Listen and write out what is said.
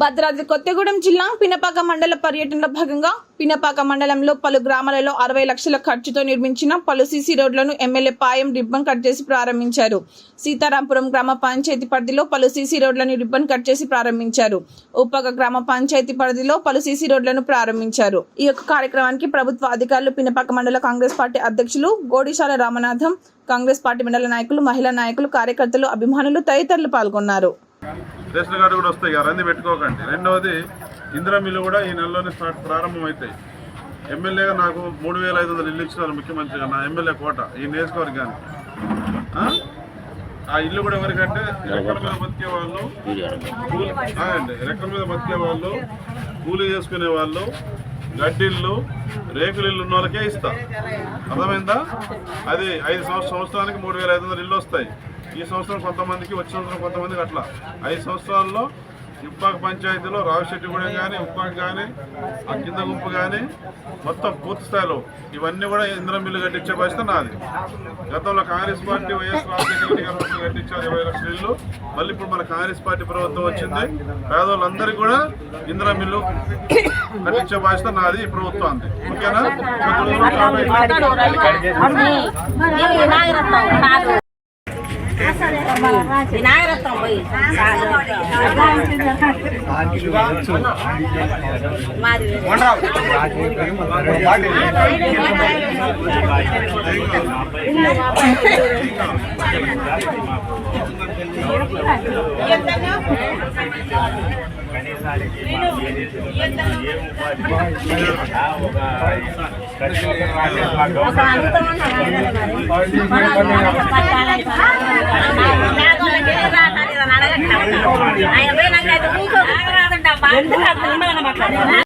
భద్రాద్రి కొత్తగూడెం జిల్లా పినపాక మండల పర్యటనలో భాగంగా పినపాక మండలంలో పలు గ్రామాలలో అరవై లక్షల ఖర్చుతో నిర్మించిన పలు సీసీ రోడ్లను ఎమ్మెల్యే పాయం రిబ్బన్ కట్ చేసి ప్రారంభించారు. సీతారాంపురం గ్రామ పంచాయతీ పరిధిలో పలు సీసీ రోడ్లను రిబ్బన్ కట్ చేసి ప్రారంభించారు. ఉప్పక గ్రామ పంచాయతీ పరిధిలో పలు సీసీ రోడ్లను ప్రారంభించారు. ఈ యొక్క కార్యక్రమానికి ప్రభుత్వ అధికారులు పినపాక మండల కాంగ్రెస్ పార్టీ అధ్యక్షులు గోడిశాల రామనాథం కాంగ్రెస్ పార్టీ మండల నాయకులు మహిళా నాయకులు కార్యకర్తలు అభిమానులు తదితరులు పాల్గొన్నారు. రేషన్ కార్డు కూడా వస్తాయి కదా రంది పెట్టుకోకండి. రెండవది ఇందిరా మిల్లు కూడా ఈ నెలలోనే స్టార్ట్ ప్రారంభం అవుతాయి ఎమ్మెల్యేగా నాకు మూడు వేల ఐదు వందలు ఇల్లు ఇచ్చినారు ముఖ్యమంత్రిగా నా ఎమ్మెల్యే కోట ఈ నియోజకవర్గానికి. ఆ? ఆ ఇల్లు కూడా ఎవరికంటే రెక్కల మీద బతికే వాళ్ళు కూలి ఆగండి, రెక్కల మీద బతికే వాళ్ళు కూలీ చేసుకునే వాళ్ళు గడ్డిళ్ళు రేకులు ఇల్లు ఉన్న వాళ్ళకే ఇస్తా. అర్థమైందా? అది ఐదు సంవత్సరం సంవత్సరానికి మూడు వేల ఐదు వందలు ఇల్లు వస్తాయి. ఈ సంవత్సరం కొంతమందికి వచ్చే సంవత్సరం కొంతమందికి అట్లా. ఐదు సంవత్సరాల్లో ఉప్పాక పంచాయతీలో రావిశెట్టిగూడెం కానీ ఉప్పాక కానీ ఆ కింద గుంపు కానీ మొత్తం పూర్తి స్థాయిలో ఇవన్నీ కూడా ఇంద్రం బిల్లు కట్టించే పరిస్థితి నాది. గతంలో కాంగ్రెస్ పార్టీ వైఎస్ రాజశేఖర రెడ్డి గారు కట్టించారు ఇరవై లక్షల ఇల్లు. మళ్ళీ ఇప్పుడు మన కాంగ్రెస్ పార్టీ ప్రభుత్వం వచ్చింది. పేదవాళ్ళందరికీ కూడా ఇందిరా మిల్లు కట్టించే బాధ్యత నాది ఈ ప్రభుత్వం అంది ఓకేనా కొద్ది రోజులు కాబట్టి కనీసానికి ఏ ఉపాధి ఒక ప్రతి ఒక్క ఆయన పోయినాక ఇంకో మాట్లాడారు